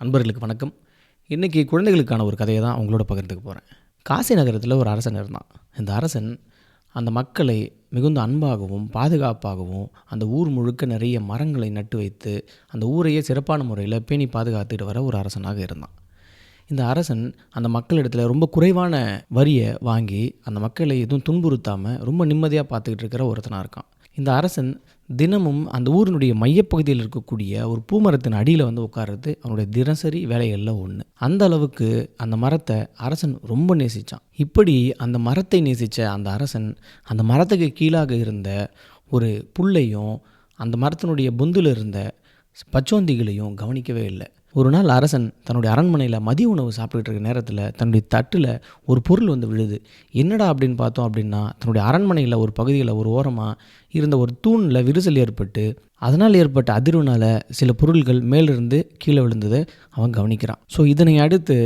அன்பர்களுக்கு வணக்கம். இன்றைக்கி குழந்தைகளுக்கான ஒரு கதையை தான் அவங்களோட பகிர்ந்துக்க போகிறேன் காசி நகரத்தில் ஒரு அரசன் இருந்தான். இந்த அரசன் அந்த மக்களை மிகுந்த அன்பாகவும் பாதுகாப்பாகவும் அந்த ஊர் முழுக்க நிறைய மரங்களை நட்டு வைத்து அந்த ஊரையே சிறப்பான முறையில் பேணி பாதுகாத்துட்டு வர ஒரு அரசனாக இருந்தான். இந்த அரசன் அந்த மக்களிடத்தில் ரொம்ப குறைவான வரியை வாங்கி அந்த மக்களை எதுவும் துன்புறுத்தாமல் ரொம்ப நிம்மதியாக பார்த்துக்கிட்டு இருக்கிற ஒருத்தனாக இருக்கான். இந்த அரசன் தினமும் அந்த ஊரினுடைய மையப்பகுதியில் இருக்கக்கூடிய ஒரு பூமரத்தின் அடியில் வந்து உட்கார்றது அவனுடைய தினசரி வேலைகளில் ஒன்று அந்த அளவுக்கு அந்த மரத்தை அரசன் ரொம்ப நேசித்தான் இப்படி அந்த மரத்தை நேசித்த அந்த அரசன் அந்த மரத்துக்கு கீழாக இருந்த ஒரு புல்லையும் அந்த மரத்தினுடைய பொந்தில் இருந்த பச்சோந்திகளையும் கவனிக்கவே இல்லை. ஒரு நாள் அரசன் தன்னுடைய அரண்மனையில் மதிய உணவு சாப்பிட்டுட்டு இருக்க நேரத்தில் தன்னுடைய தட்டில் ஒரு பொருள் வந்து விழுது. என்னடா அப்படின்னு பார்த்தோம் அப்படின்னா தன்னுடைய அரண்மனையில் ஒரு பகுதியில் ஒரு ஓரமாக இருந்த ஒரு தூணில் விரிசல் ஏற்பட்டு அதனால் ஏற்பட்ட அதிர்வுனால் சில பொருள்கள் மேலிருந்து கீழே விழுந்ததை அவன் கவனிக்கிறான். ஸோ இதனை அடுத்து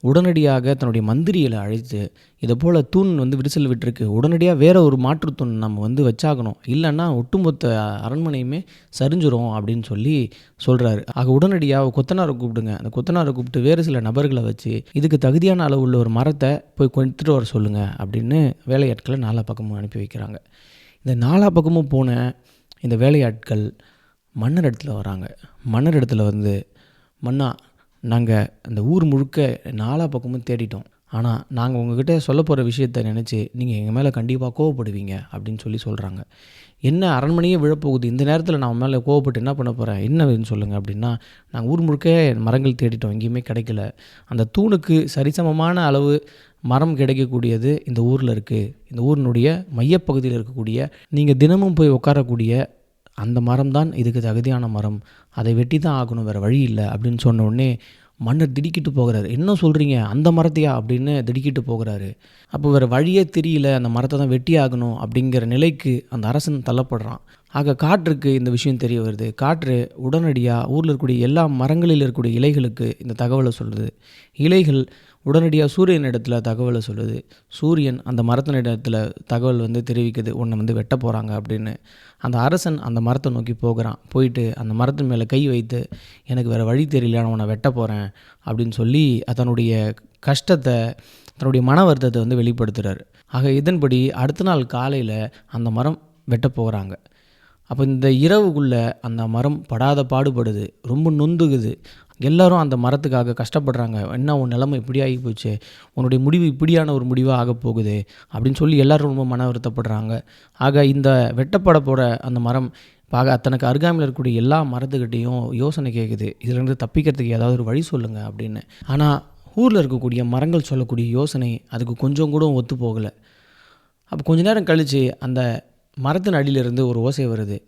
உடனடியாக தன்னுடைய மந்திரிகளை அழைத்து இதை போல் தூண் வந்து விரிசல் விட்டுருக்கு. உடனடியாக வேற ஒரு மாற்று தூண் நம்ம வந்து வச்சாகணும். இல்லைன்னா ஒட்டுமொத்த அரண்மனையுமே சரிஞ்சிரும் அப்படின்னு சொல்லி சொல்கிறாரு ஆக உடனடியாக கொத்தனாரை கூப்பிடுங்க. அந்த கொத்தனாரை கூப்பிட்டு வேறு சில நபர்களை வச்சு இதுக்கு தகுதியான அளவு உள்ள ஒரு மரத்தை போய் கொண்டுட்டு வர சொல்லுங்கள் அப்படின்னு வேலையாட்களை நாலா பக்கமும் அனுப்பி வைக்கிறாங்க. இந்த நாலா பக்கமும் போன இந்த வேலையாட்கள் மன்னர் இடத்துல வராங்க. மன்னர் இடத்துல வந்து மன்னா நாங்கள் அந்த ஊர் முழுக்க நாலா பக்கமும் தேடிட்டோம். ஆனால் நாங்கள் உங்ககிட்ட சொல்ல போகிற விஷயத்தை நினச்சி நீங்கள் எங்கள் மேலே கண்டிப்பாக கோவப்படுவீங்க அப்படின்னு சொல்லி சொல்கிறாங்க என்ன அரண்மனையே விழப்போகுது? இந்த நேரத்தில் நான் மேலே கோவப்பட்டு என்ன பண்ண போகிறேன் என்ன வேணும்னு சொல்லுங்கள் அப்படின்னா நாங்கள் ஊர் முழுக்க மரங்கள் தேடிட்டோம். எங்கேயுமே கிடைக்கல. அந்த தூணுக்கு சரிசமமான அளவு மரம் கிடைக்கக்கூடியது இந்த ஊரில் இருக்குது இந்த ஊரினுடைய மையப்பகுதியில் இருக்கக்கூடிய நீங்கள் தினமும் போய் உட்காரக்கூடிய அந்த மரம் தான் இதுக்கு தகுதியான மரம். அதை வெட்டி தான் ஆகணும் வேறு வழி இல்லை அப்படின்னு சொன்ன உடனே மன்னர் திடுக்கிட்டு போகிறாரு. என்ன சொல்கிறீங்க அந்த மரத்தையா? அப்படின்னு திடுக்கிட்டு போகிறாரு. அப்போ வேறு வழியே தெரியல. அந்த மரத்தை தான் வெட்டி ஆகணும் அப்படிங்கிற நிலைக்கு அந்த அரசன் தள்ளப்படுறான். ஆக காற்றுக்கு இந்த விஷயம் தெரிய வருது. காற்று உடனடியாக ஊரில் இருக்கக்கூடிய எல்லா மரங்களில் இருக்கக்கூடிய இலைகளுக்கு இந்த தகவலை சொல்லுது. இலைகள் உடனடியாக சூரியன் இடத்துல தகவலை சொல்லுது. சூரியன் அந்த மரத்தின் இடத்துல தகவல் வந்து தெரிவிக்குது. உன்னை வந்து வெட்ட போகிறாங்க அப்படின்னு. அந்த அரசன் அந்த மரத்தை நோக்கி போகிறான். போயிட்டு அந்த மரத்தின் மேலே கை வைத்து எனக்கு வேறு வழி தெரியல நான் உன்னை வெட்ட போகிறேன் அப்படின்னு சொல்லி தன்னுடைய கஷ்டத்தை தன்னுடைய மன வருத்தத்தை வந்து வெளிப்படுத்துகிறார் ஆக இதன்படி அடுத்த நாள் காலையில் அந்த மரம் வெட்ட போகிறாங்க அப்போ இந்த இரவுக்குள்ளே அந்த மரம் படாத பாடுபடுது. ரொம்ப நொந்துகுது. எல்லோரும் அந்த மரத்துக்காக கஷ்டப்படுறாங்க. என்ன உன் நிலைமை இப்படி ஆகி போச்சு? உன்னுடைய முடிவு இப்படியான ஒரு முடிவாக ஆக போகுது? அப்படின்னு சொல்லி எல்லோரும் ரொம்ப மன வருத்தப்படுறாங்க. ஆக இந்த வெட்டப்பட போகிற அந்த மரம் பாக தனக்கு அருகாமையில் இருக்கக்கூடிய எல்லா மரத்துக்கிட்டேயும் யோசனை கேட்குது இதுலேருந்து தப்பிக்கிறதுக்கு ஏதாவது ஒரு வழி சொல்லுங்கள் அப்படின்னு. ஆனால் ஊரில் இருக்கக்கூடிய மரங்கள் சொல்லக்கூடிய யோசனை அதுக்கு கொஞ்சம் கூட ஒத்து போகலை. அப்போ கொஞ்ச நேரம் கழித்து அந்த மரத்தின் அடியிலிருந்து ஒரு ஓசை வருது.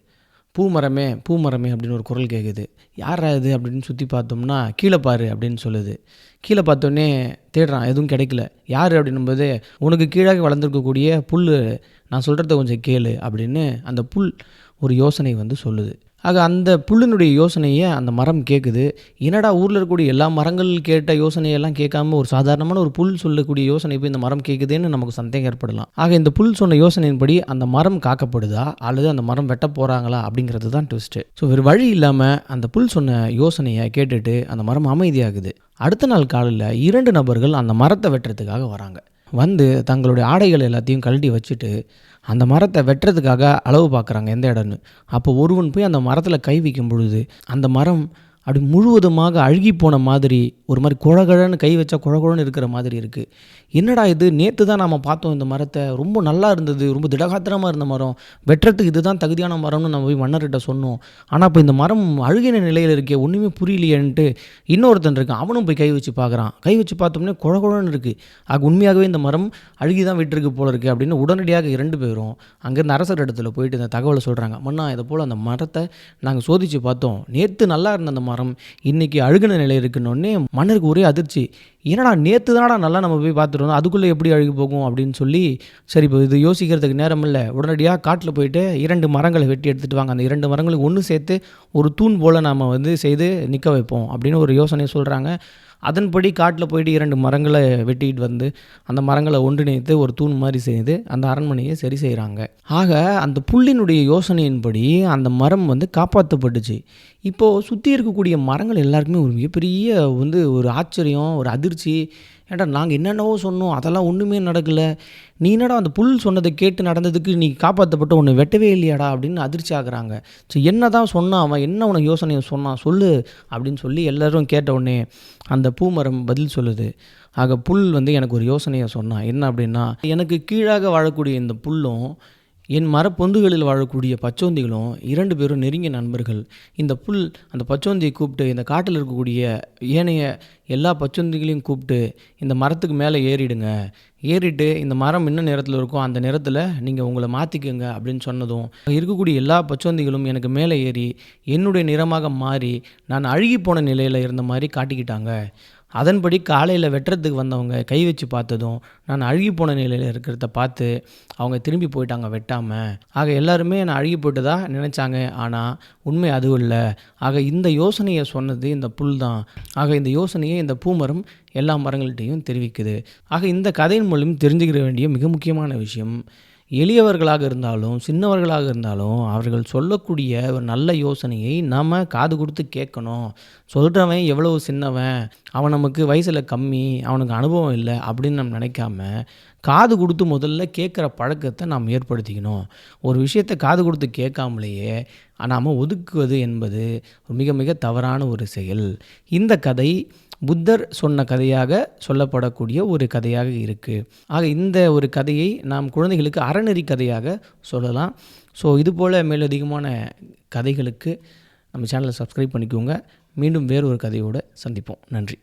பூமரமே பூமரமே அப்படின்னு ஒரு குரல் கேட்குது யார் இது அப்படின்னு சுற்றி பார்த்தோம்னா கீழே பாரு அப்படின்னு சொல்லுது. கீழே பார்த்தோன்னே தேடுறான் எதுவும் கிடைக்கல. யார் அப்படின்னும்போது உனக்கு கீழாக வளர்ந்துருக்கக்கூடிய புல் நான் சொல்கிறத கொஞ்சம் கேளு அப்படின்னு அந்த புல் ஒரு யோசனை வந்து சொல்லுது. ஆக அந்த புல்லினுடைய யோசனையை அந்த மரம் கேட்குது என்னடா ஊரில் இருக்கக்கூடிய எல்லா மரங்கள் கேட்ட யோசனையெல்லாம் கேட்காம ஒரு சாதாரணமான ஒரு புல் சொல்லக்கூடிய யோசனை போய் இந்த மரம் கேட்குதுன்னு நமக்கு சந்தேகம் ஏற்படலாம். ஆக இந்த புல் சொன்ன யோசனையின்படி அந்த மரம் காக்கப்படுதா அல்லது அந்த மரம் வெட்ட போகிறாங்களா அப்படிங்கிறது தான் ட்விஸ்ட்டு ஸோ வேறு வழி இல்லாமல் அந்த புல் சொன்ன யோசனையை கேட்டுட்டு அந்த மரம் அமைதியாகுது. அடுத்த நாள் காலையில் இரண்டு நபர்கள் அந்த மரத்தை வெட்டுறதுக்காக வராங்க. வந்து தங்களுடைய ஆடைகள் எல்லாத்தையும் கழட்டி வச்சுட்டு அந்த மரத்தை வெட்டுறதுக்காக அளவு பார்க்குறாங்க எந்த இடம்னு. அப்போ ஒருவன் போய் அந்த மரத்தில் கை வைக்கும் பொழுது அந்த மரம் அப்படி முழுவதுமாக அழுகி போன மாதிரி ஒரு மாதிரி குழகழன்னு கை வச்சா குழகுழன்னு இருக்கிற மாதிரி இருக்குது என்னடா இது? நேற்று தான் நாம் பார்த்தோம் இந்த மரத்தை. ரொம்ப நல்லா இருந்தது. ரொம்ப திடகாத்திரமாக இருந்த மரம். வெட்டுறதுக்கு இதுதான் தகுதியான மரம்னு நம்ம போய் மன்னர்கிட்ட சொன்னோம். ஆனால் இப்போ இந்த மரம் அழுகின நிலையில் இருக்கே ஒன்றுமே புரியலையேன்ட்டு இன்னொருத்தன் இருக்கான். அவனும் போய் கை வச்சு பார்க்குறான். கை வச்சு பார்த்தோம்னே குழகுழன்னு இருக்குது ஆக உண்மையாகவே இந்த மரம் அழுகி தான் விட்டுருக்கு போல இருக்குது அப்படின்னு உடனடியாக இரண்டு பேரும் அங்கேருந்து அரசர் இடத்துல போயிட்டு இந்த தகவலை சொல்கிறாங்க மன்னா இதை போல் அந்த மரத்தை நாங்கள் சோதித்து பார்த்தோம். நேற்று நல்லா இருந்த அந்த மரம் இன்றைக்கி அழுகின நிலை இருக்குன்னொடனே மன்னருக்கு ஒரே அதிர்ச்சி. என்னடா நேற்று தானடா நல்லா நம்ம போய் பார்த்துட்டு வந்தோம் அதுக்குள்ளே எப்படி அழுகி போகும் அப்படின்னு சொல்லி சரி இப்போ இது யோசிக்கிறதுக்கு நேரம் இல்லை. உடனடியாக காட்டில் போயிட்டு இரண்டு மரங்களை வெட்டி எடுத்துகிட்டு வாங்க. அந்த இரண்டு மரங்களுக்கு ஒன்று சேர்த்து ஒரு தூண் போல் நாம் வந்து செய்து நிற்க வைப்போம் அப்படின்னு ஒரு யோசனையை சொல்கிறாங்க அதன்படி காட்டில் போயிட்டு இரண்டு மரங்களை வெட்டிட்டு வந்து அந்த மரங்களை ஒன்றிணைத்து ஒரு தூண் மாதிரி செய்து அந்த அரண்மனையை சரி செய்கிறாங்க ஆக அந்த புள்ளினுடைய யோசனையின்படி அந்த மரம் வந்து காப்பாற்றப்பட்டுச்சு இப்போது சுற்றி இருக்கக்கூடிய மரங்கள் எல்லாருக்குமே ஒரு மிகப்பெரிய வந்து ஒரு ஆச்சரியம் ஒரு அதிர்ச்சி ஏன்டா நாங்கள் என்னென்னவோ சொன்னோம் அதெல்லாம் ஒன்றுமே நடக்கலை. நீ என்னடா அந்த புல் சொன்னதை கேட்டு நடந்ததுக்கு நீ காப்பாற்றப்பட்ட ஒன்று வெட்டவே இல்லையாடா அப்படின்னு அதிர்ச்சி ஆகுறாங்க. ஸோ என்ன தான் சொன்னான் அவன் என்ன உனக்கு யோசனையை சொன்னான் சொல்லு அப்படின்னு சொல்லி எல்லோரும் கேட்ட உடனே அந்த பூமரம் பதில் சொல்லுது. ஆக புல் வந்து எனக்கு ஒரு யோசனையை சொன்னான் என்ன அப்படின்னா எனக்கு கீழாக வாழக்கூடிய இந்த புல்லும் என் மரப்பொந்துகளில் வாழக்கூடிய பச்சோந்திகளும் இரண்டு பேரும் நெருங்கிய நண்பர்கள். இந்த புல் அந்த பச்சோந்தியை கூப்பிட்டு இந்த காட்டில் இருக்கக்கூடிய ஏனைய எல்லா பச்சோந்திகளையும் கூப்பிட்டு இந்த மரத்துக்கு மேலே ஏறிடுங்க. ஏறிட்டு இந்த மரம் என்ன நிறத்தில் இருக்கோ அந்த நிறத்தில் நீங்கள் உங்களை மாற்றிக்கோங்க அப்படின்னு சொன்னதும் இருக்கக்கூடிய எல்லா பச்சோந்திகளும் எனக்கு மேலே ஏறி என்னுடைய நிறமாக மாறி நான் அழுகி போன நிலையில் இருந்த மாதிரி காட்டிக்கிட்டாங்க. அதன்படி காலையில் வெட்டுறதுக்கு வந்தவங்க கை வச்சு பார்த்ததும் நான் அழுகி போன நிலையில் இருக்கிறத பார்த்து அவங்க திரும்பி போயிட்டாங்க வெட்டாமல் ஆக எல்லாருமே நான் அழுகி போயிட்டதா நினச்சாங்க. ஆனால் உண்மை அதுவும் இல்லை. ஆக இந்த யோசனையை சொன்னது இந்த புல் தான். ஆக இந்த யோசனையை இந்த பூமரம் எல்லா மரங்கள்கிட்டையும் தெரிவிக்குது. ஆக இந்த கதையின் மூலம் தெரிஞ்சுக்கிற வேண்டிய மிக முக்கியமான விஷயம் எளியவர்களாக இருந்தாலும் சின்னவர்களாக இருந்தாலும் அவர்கள் சொல்லக்கூடிய ஒரு நல்ல யோசனையை நாம் காது கொடுத்து கேட்கணும். சொல்கிறவன் எவ்வளவு சின்னவன்? அவன் நமக்கு வயசில் கம்மி அவனுக்கு அனுபவம் இல்லை அப்படின்னு நம்ம நினைக்காம காது கொடுத்து முதல்ல கேட்குற பழக்கத்தை நாம் ஏற்படுத்திக்கணும். ஒரு விஷயத்தை காது கொடுத்து கேட்காமலேயே நாம் ஒதுக்குவது என்பது மிக மிக தவறான ஒரு செயல். இந்த கதை புத்தர் சொன்ன கதையாக சொல்லப்படக்கூடிய ஒரு கதையாக இருக்குது ஆக இந்த ஒரு கதையை நாம் குழந்தைகளுக்கு அறநெறி கதையாக சொல்லலாம். ஸோ இதுபோல் மேலதிகமான கதைகளுக்கு நம்ம சேனலை சப்ஸ்கிரைப் பண்ணிக்கோங்க. மீண்டும் வேறு ஒரு கதையோடு சந்திப்போம். நன்றி.